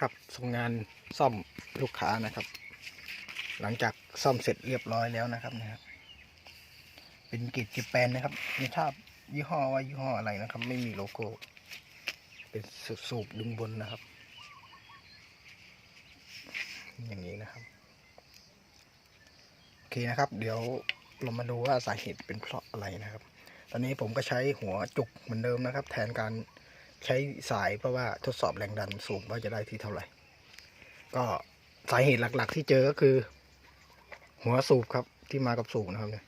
ครับส่งงานซ่อมลูกค้านะครับ หลังจากซ่อมเสร็จเรียบร้อยแล้วนะครับนะครับ เป็นกิจจิแปนนะครับไม่ทราบยี่ห้อว่ายี่ห้ออะไรนะครับ ไม่มีโลโก้ เป็นสูบดึงบนนะครับ อย่างนี้นะครับโอเคนะครับ เดี๋ยวเรามาดูว่าสาเหตุเป็นเพราะอะไรนะครับ ตอนนี้ผมก็ใช้หัวจุกเหมือนเดิมนะครับ แทนการ ใช้สายเพราะว่าทดสอบแรงดันสูงว่าจะได้ที่เท่าไหร่ ก็สาเหตุหลัก ๆ ที่เจอก็คือ หัวสูบครับที่มากับสูบนะครับเนี่ย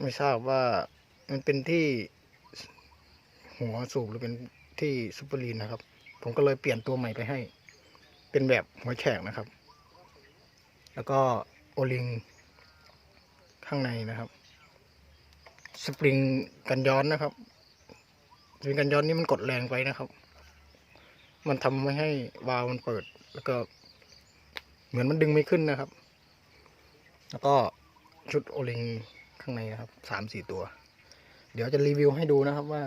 ไม่ทราบว่ามันเป็นที่หัวสูบหรือเป็นที่ซูเปอร์ลีนนะครับ ผมก็เลยเปลี่ยนตัวใหม่ไปให้ เป็นแบบหัวแฉกนะครับ แล้วก็โอลิงข้างในนะครับ สปริงกันย้อนนะครับสปริงกันย้อนนี่มันกดแรงไปนะครับ มันทำไม่ให้วาล์วมันเปิด แล้วก็ เหมือนมันดึงไม่ขึ้นนะครับ แล้วก็ชุดโอลิงข้างในนะครับสามสี่ตัว เดี๋ยวจะรีวิวให้ดูนะครับว่า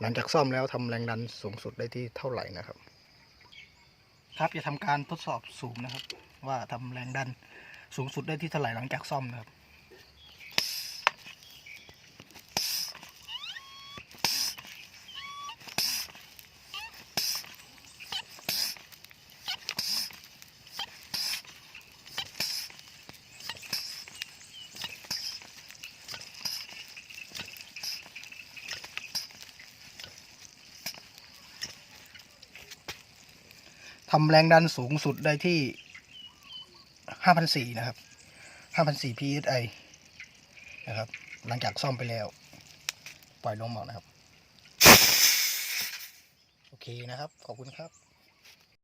หลังจากซ่อมแล้วทำแรงดันสูงสุดได้ที่เท่าไหร่นะครับ ครับจะทำการทดสอบสูบนะครับ ว่าทำแรงดันสูงสุดได้ที่เท่าไหร่หลังจากซ่อมนะครับ ทำแรงดันสูงสุดได้ที่ห้าพันสี่นะครับห้าพันสี่ psi นะครับ หลังจากซ่อมไปแล้ว ปล่อยลงหมดนะครับ โอเคนะครับ ขอบคุณครับ